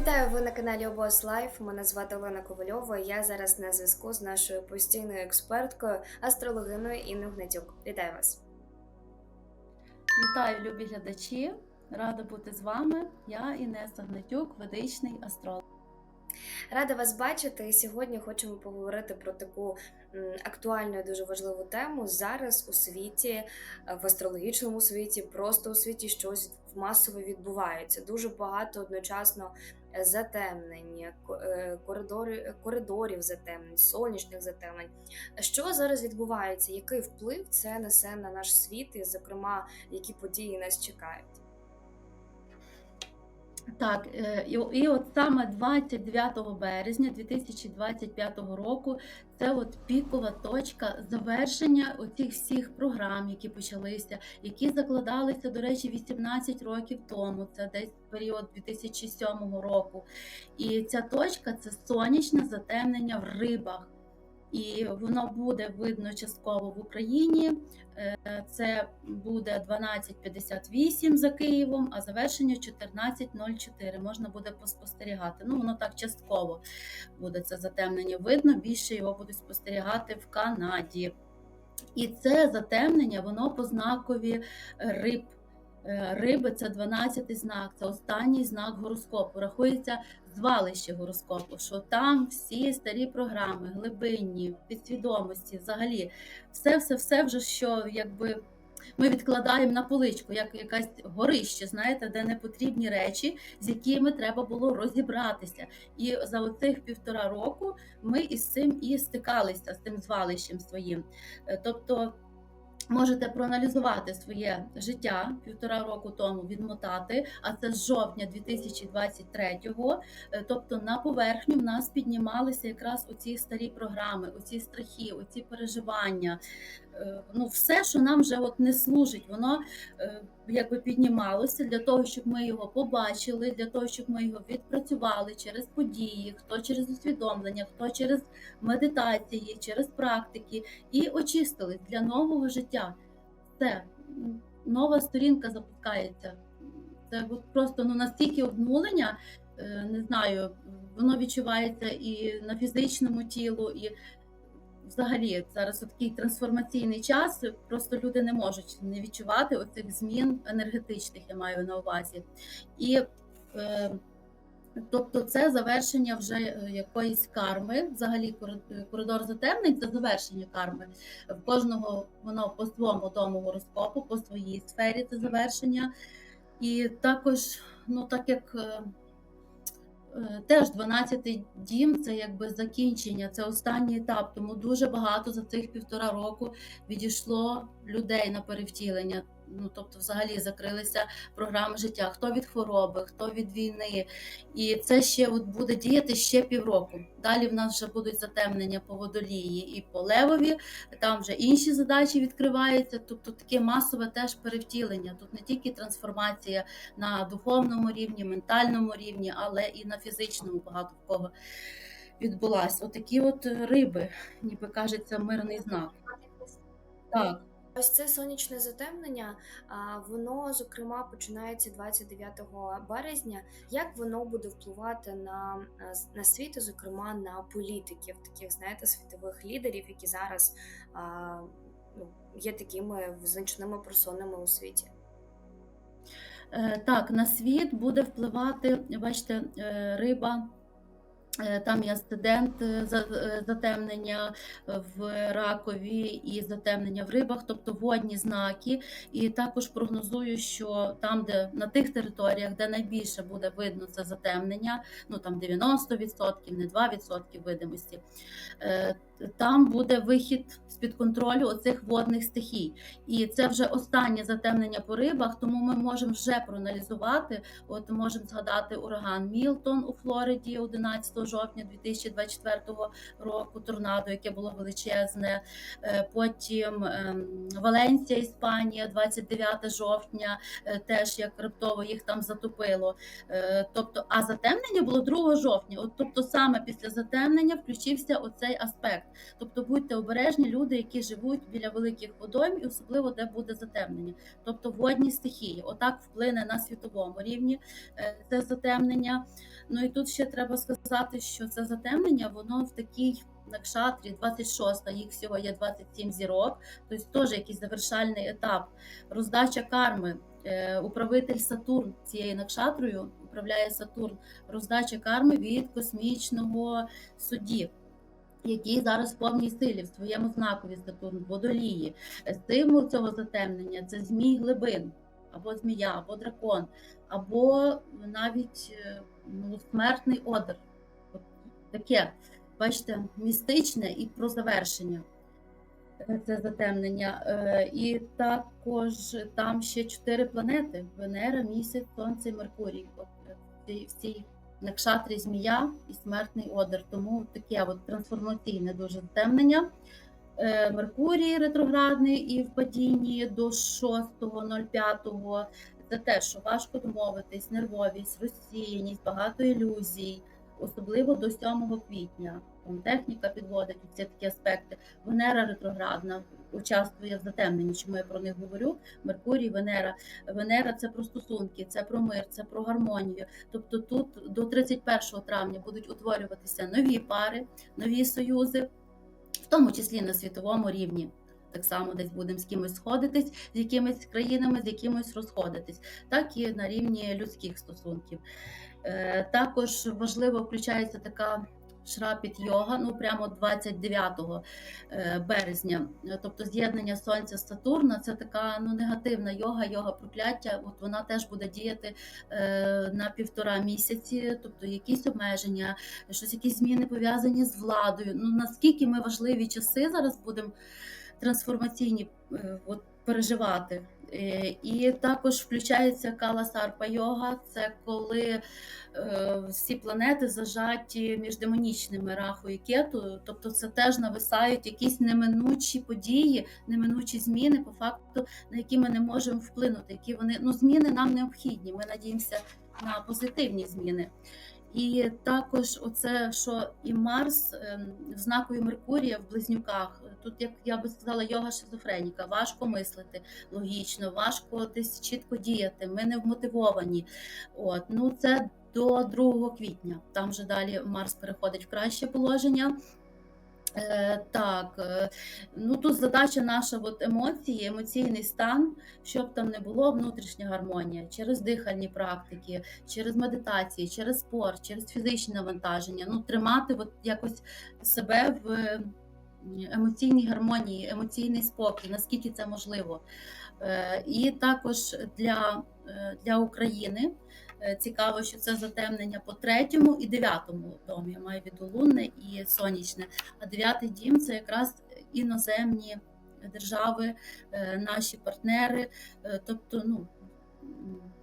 Вітаю ви на каналі Обоз Лайф. Мене звати Олена Ковальова. Я зараз на зв'язку з нашою постійною експерткою, астрологиною Інною Гнатюк. Вітаю вас. Вітаю, любі глядачі! Рада бути з вами. Я Інеса Гнатюк, ведичний астролог. Рада вас бачити. І сьогодні хочемо поговорити про таку актуальну і дуже важливу тему. Зараз у світі, е, в астрологічному світі, просто у світі щось масово відбувається. Дуже багато одночасно затемнень, е, коридори, коридорів затемнень, сонячних затемнень. Що зараз відбувається? Який вплив це несе на наш світ, і, зокрема, які події нас чекають? Так, е, і, от саме 29 березня 2025 року це от пікова точка завершення оцих всіх програм, які почалися, які закладалися, до речі, 18 років тому. Це десь період 2007 року. І ця точка це сонячне затемнення в рибах. І воно буде видно частково в Україні. Е, Це буде 12.58 за Києвом, а завершення 14.04. Можна буде поспостерігати. Ну, воно так частково буде це затемнення видно. Більше його будуть спостерігати в Канаді. І це затемнення, воно по знакові риб. Е, Риби це 12 знак, це останній знак гороскопу. Рахується звалище гороскопу, що там всі старі програми, глибинні, підсвідомості, взагалі, все, все, все вже що якби. Ми відкладаємо на поличку, як якась горище, знаєте, де не потрібні речі, з якими треба було розібратися. І за оцих півтора року ми із цим і стикалися з тим звалищем своїм. Е, Тобто можете проаналізувати своє життя півтора року тому, відмотати, а це з жовтня 2023-го. Е, Тобто на поверхню в нас піднімалися якраз оці старі програми, оці страхи, оці переживання. Е, Ну, все, що нам вже от не служить, воно е, якби піднімалося для того, щоб ми його побачили, для того, щоб ми його відпрацювали через події, хто через усвідомлення, хто через медитації, через практики, і очистились для нового життя. Все, нова сторінка запускається. Це от просто ну, настільки обнулення, е, не знаю, воно відчувається і на фізичному тілу, і взагалі зараз такий трансформаційний час. Просто люди не можуть не відчувати оцих змін енергетичних, я маю на увазі. І е, Тобто це завершення вже е, якоїсь карми. Взагалі кори- коридор затемнень це завершення карми. В кожного воно по своєму тому гороскопу, по своїй сфері це завершення. І також, ну так як е, теж 12-й дім це якби закінчення, це останній етап. Тому дуже багато за цих півтора року відійшло людей на перевтілення. Ну, тобто, взагалі закрилися програми життя, хто від хвороби, хто від війни. І це ще от буде діяти ще півроку. Далі в нас вже будуть затемнення по водолії і по левові. Там вже інші задачі відкриваються. Тобто таке масове теж перевтілення. Тут не тільки трансформація на духовному рівні, ментальному рівні, але і на фізичному багато в кого відбулась. Отакі от риби, ніби кажеться, мирний знак. Так. Ось це сонячне затемнення. Воно зокрема починається 29 березня. Як воно буде впливати на, на світ, зокрема на політиків, таких знаєте, світових лідерів, які зараз а, ну, є такими значними персонами у світі? Е, Так, на світ буде впливати, бачите, е, риба. Е, Там є асцендент е, е, затемнення в ракові і затемнення в рибах, тобто водні знаки. І також прогнозую, що там, де на тих територіях, де найбільше буде видно це затемнення, ну там 90%, не 2% видимості, там буде вихід з-під контролю оцих водних стихій. І це вже останнє затемнення по рибах, тому ми можемо вже проаналізувати. От можемо згадати ураган Мілтон у Флориді 11 жовтня 2024 року, торнадо, яке було величезне. Е, Потім ем, Валенсія, Іспанія, 29 жовтня, е, теж як раптово їх там затопило. Е, Тобто, а затемнення було 2 жовтня. От тобто, саме після затемнення включився оцей аспект. Тобто будьте обережні, люди, які живуть біля великих водойм, і особливо де буде затемнення. Тобто водні стихії. Отак вплине на світовому рівні е, це затемнення. Ну і тут ще треба сказати, що це затемнення, воно в такій накшатрі 26, їх всього є 27 зірок, тобто теж якийсь завершальний етап. Роздача карми, е, управитель Сатурн цією накшатрою управляє Сатурн, роздача карми від космічного судді. Який зараз в повній силі в своєму знакові Сатурн, водолії. Символ цього затемнення це змій глибин, або змія, або дракон, або навіть е, ну, смертний одер. От таке, бачите, містичне і про завершення це затемнення. Е, І також там ще чотири планети: Венера, місяць, Сонце і Меркурій. От е, в цій накшатрі змія і смертний одер. Тому таке от трансформаційне дуже затемнення. Е, Меркурій ретроградний і в падінні до 6.05. Це те, що важко домовитись, нервовість, розсіяність, багато ілюзій, особливо до 7 квітня. Там техніка підводить всі такі аспекти. Венера ретроградна участвує в затемненні. Чому я про них говорю? Меркурій, Венера. Венера це про стосунки, це про мир, це про гармонію. Тобто тут до 31 травня будуть утворюватися нові пари, нові союзи, в тому числі на світовому рівні. Так само десь будемо з кимось сходитись, з якимись країнами, з якимось розходитись, так і на рівні людських стосунків. Е, Також важливо включається така шрапіт йога, ну прямо 29 е, березня. Тобто з'єднання сонця з Сатурна це така ну негативна йога, йога прокляття. От вона теж буде діяти е, на півтора місяці, тобто якісь обмеження, щось якісь зміни пов'язані з владою. Ну наскільки ми важливі часи зараз будемо трансформаційні е, от, переживати. Е, І також включається каласарпа йога, це коли е, всі планети зажаті між демонічними раху і кету, тобто це теж нависають якісь неминучі події, неминучі зміни, по факту, на які ми не можемо вплинути. Які вони ну зміни нам необхідні. Ми надіємося на позитивні зміни. І також оце, що і Марс ем, в знакові Меркурія в близнюках. Тут, як я би сказала, йога шизофреніка, важко мислити логічно, важко десь чітко діяти. Ми не вмотивовані. От ну це до 2 квітня. Там вже далі Марс переходить в краще положення. Е, так, е, ну тут задача наша от емоції, емоційний стан, щоб там не було внутрішня гармонія через дихальні практики, через медитації, через спорт, через фізичне навантаження. Ну, тримати от якось себе в емоційній гармонії, емоційний спокій, наскільки це можливо. Е, І також для, для України. Е, Цікаво, що це затемнення по третьому і дев'ятому домі. Я маю в і сонячне. А дев'ятий дім це якраз іноземні держави, е, наші партнери. Е, Тобто, ну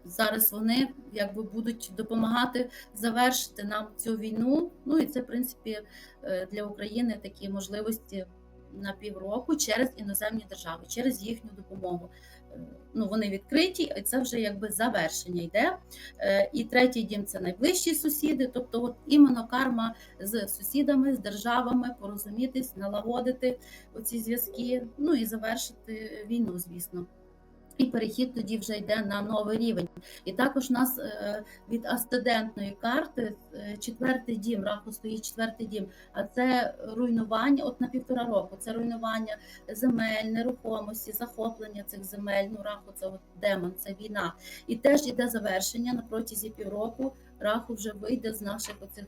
зараз вони якби будуть допомагати завершити нам цю війну. Ну і це, в принципі, для України такі можливості на півроку через іноземні держави, через їхню допомогу. Е, Ну, вони відкриті, і це вже якби завершення йде. Е, І третій дім це найближчі сусіди, тобто, от іменно карма з сусідами, з державами, порозумітись, налагодити оці зв'язки, ну і завершити війну, звісно. І перехід тоді вже йде на новий рівень. І також у нас е, від асцендентної карти е, четвертий дім, раху стоїть четвертий дім, а це руйнування от на півтора року. Це руйнування земель, нерухомості, захоплення цих земель. Ну, раху це от демон, це війна. І теж іде завершення на протязі півроку. Раху вже вийде з наших оцих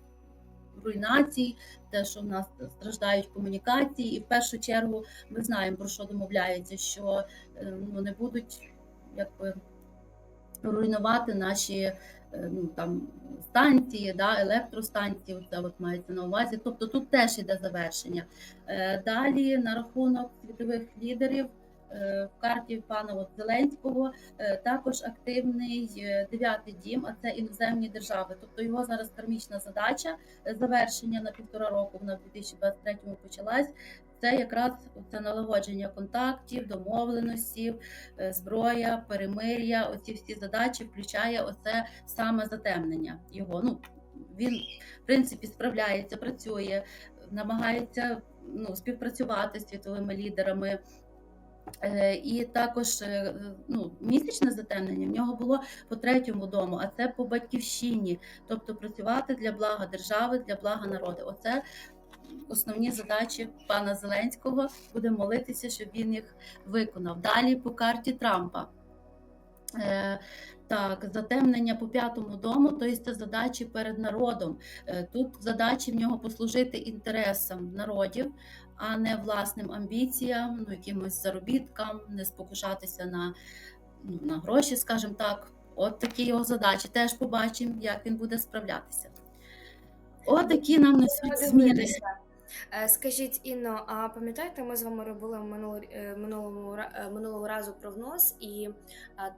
руйнацій, те, що в нас страждають комунікації, і в першу чергу ми знаємо про що домовляється, що е, ну, не будуть якби руйнувати наші е, ну, там, станції, да, електростанції, це от мається на увазі. Тобто тут теж іде завершення. Е, Далі на рахунок світових лідерів. Е, В карті пана Зеленського е, також активний е, дев'ятий дім, а це іноземні держави. Тобто його зараз кармічна задача завершення на півтора року, вона в 2023 почалась. Це якраз це налагодження контактів, домовленостей, е, зброя, перемир'я. Оці всі задачі включає оце саме затемнення його. Ну він в принципі справляється, працює, намагається ну, співпрацювати з світовими лідерами. Е, І також е, ну, місячне затемнення в нього було по третьому дому, а це по батьківщині, тобто працювати для блага держави, для блага народу. Оце основні задачі пана Зеленського. Будемо молитися, щоб він їх виконав. Далі по карті Трампа. Е, Так, затемнення по п'ятому дому, тобто це задачі перед народом. Тут задачі в нього послужити інтересам народів, а не власним амбіціям, ну, якимось заробіткам, не спокушатися на, ну, на гроші, скажімо так. От такі його задачі. Теж побачимо, як він буде справлятися. От такі нам несуть зміни. Е, Скажіть, Інно, а пам'ятаєте, ми з вами робили минуло- е, минулому е, минулого разу прогноз, і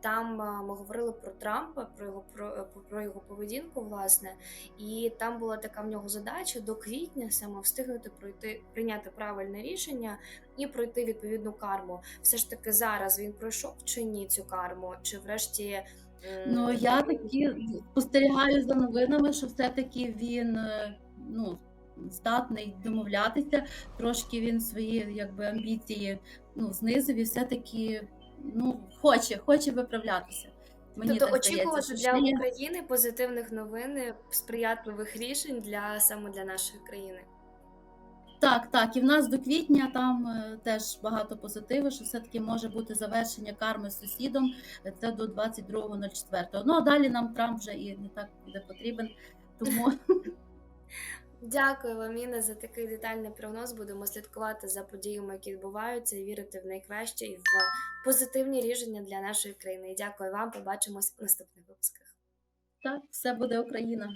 там ми говорили про Трампа, про його про, про його поведінку, власне, і там була така в нього задача до квітня саме встигнути пройти прийняти правильне рішення і пройти відповідну карму. Все ж таки зараз він пройшов чи ні цю карму, чи врешті. Ну, я такі спостерігаю за новинами, що все-таки він ну, здатний домовлятися. Трошки він свої якби, амбіції ну, знизив і все-таки ну, хоче, хоче виправлятися. Мені Тобто очікувати для України позитивних новин, сприятливих рішень для саме для нашої країни. Так, так, і в нас до квітня там е, теж багато позитиву, що все-таки може бути завершення карми з сусідом. е, Це до 22.04. Ну а далі нам Трамп вже і не так буде потрібен. Тому Дякую вам, Інна, за такий детальний прогноз. Будемо слідкувати за подіями, які відбуваються, і вірити в найкраще і в позитивні рішення для нашої країни. Дякую вам. Побачимось у наступних випусках. так, все буде Україна.